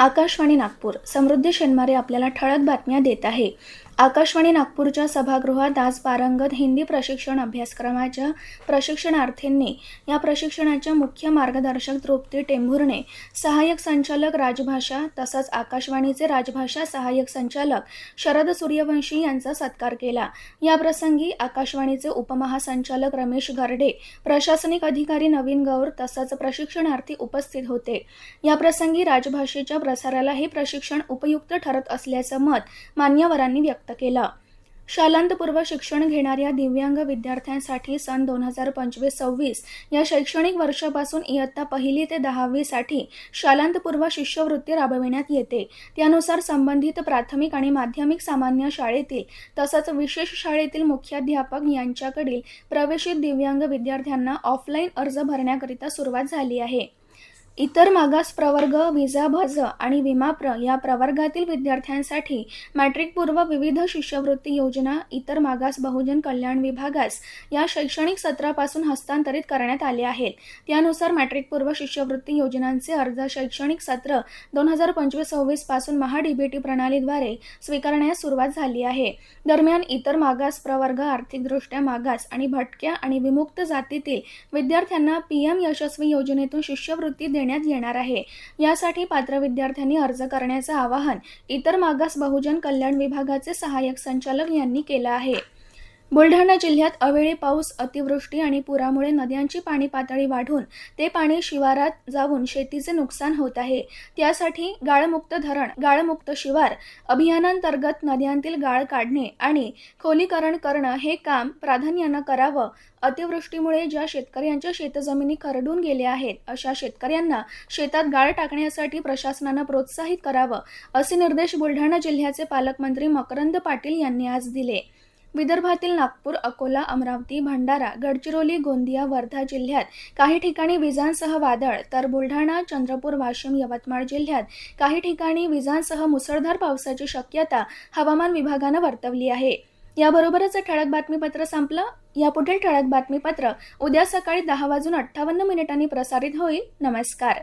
आकाशवाणी नागपूर. समृद्धी शेनमारे आपल्याला ठळक बातम्या देत आहे. आकाशवाणी नागपूरच्या सभागृहात आज पारंगत हिंदी प्रशिक्षण अभ्यासक्रमाच्या प्रशिक्षणार्थींनी या प्रशिक्षणाच्या मुख्य मार्गदर्शक तृप्ती टेंभुर्णे सहाय्यक संचालक राजभाषा तसंच आकाशवाणीचे राजभाषा सहाय्यक संचालक शरद सूर्यवंशी यांचा सत्कार केला. याप्रसंगी आकाशवाणीचे उपमहासंचालक रमेश गर्डे प्रशासनिक अधिकारी नवीन गौर तसंच प्रशिक्षणार्थी उपस्थित होते. याप्रसंगी राजभाषेच्या प्रसाराला हे प्रशिक्षण उपयुक्त ठरत असल्याचं मत मान्यवरांनी व्यक्त केला. शालांतपूर्व शिक्षण घेणाऱ्या दिव्यांग विद्यार्थ्यांसाठी सन दोन हजार पंचवीस सव्वीस या शैक्षणिक वर्षापासून इयत्ता पहिली ते दहावीसाठी शालांतपूर्व शिष्यवृत्ती राबविण्यात येते. त्यानुसार संबंधित प्राथमिक आणि माध्यमिक सामान्य शाळेतील तसंच विशेष शाळेतील मुख्याध्यापक यांच्याकडील प्रवेशित दिव्यांग विद्यार्थ्यांना ऑफलाईन अर्ज भरण्याकरिता सुरुवात झाली आहे. इतर मागास प्रवर्ग विजा भज आणि विमाप्र या प्रवर्गातील विद्यार्थ्यांसाठी मॅट्रिकपूर्व विविध शिष्यवृत्ती योजना इतर मागास बहुजन कल्याण विभागास या शैक्षणिक सत्रापासून हस्तांतरित करण्यात आले आहेत. त्यानुसार मॅट्रिकपूर्व शिष्यवृत्ती योजनांचे अर्ज शैक्षणिक सत्र दोन हजार पंचवीस सव्वीसपासून महाडीबीटी प्रणालीद्वारे स्वीकारण्यास सुरुवात झाली आहे. दरम्यान इतर मागास प्रवर्ग आर्थिकदृष्ट्या मागास आणि भटक्या आणि विमुक्त जातीतील विद्यार्थ्यांना पीएम यशस्वी योजनेतून शिष्यवृत्ती देण्यात येणार आहे. यासाठी पात्र विद्यार्थ्यांनी अर्ज करण्याचं आवाहन इतर मागास बहुजन कल्याण विभागाचे सहाय्यक संचालक यांनी केलं आहे. बुलढाणा जिल्ह्यात अवेळी पाऊस अतिवृष्टी आणि पुरामुळे नद्यांची पाणी पातळी वाढून ते पाणी शिवारात जाऊन शेतीचे नुकसान होत आहे. त्यासाठी गाळमुक्त धरण गाळमुक्त शिवार अभियानांतर्गत नद्यांतील गाळ काढणे आणि खोलीकरण करणं हे काम प्राधान्यानं करावं. अतिवृष्टीमुळे ज्या शेतकऱ्यांच्या शेतजमिनी खरडून गेल्या आहेत अशा शेतकऱ्यांना शेतात गाळ टाकण्यासाठी प्रशासनानं प्रोत्साहित करावं असे निर्देश बुलढाणा जिल्ह्याचे पालकमंत्री मकरंद पाटील यांनी आज दिले. विदर्भातील नागपूर अकोला अमरावती भंडारा गडचिरोली गोंदिया वर्धा जिल्ह्यात काही ठिकाणी विजांसह वादळ तर बुलढाणा चंद्रपूर वाशिम यवतमाळ जिल्ह्यात काही ठिकाणी विजांसह मुसळधार पावसाची शक्यता हवामान विभागानं वर्तवली आहे. याबरोबरच ठळक बातमीपत्र संपलं. यापुढील ठळक बातमीपत्र उद्या सकाळी दहा वाजून अठ्ठावन्न मिनिटांनी प्रसारित होईल. नमस्कार.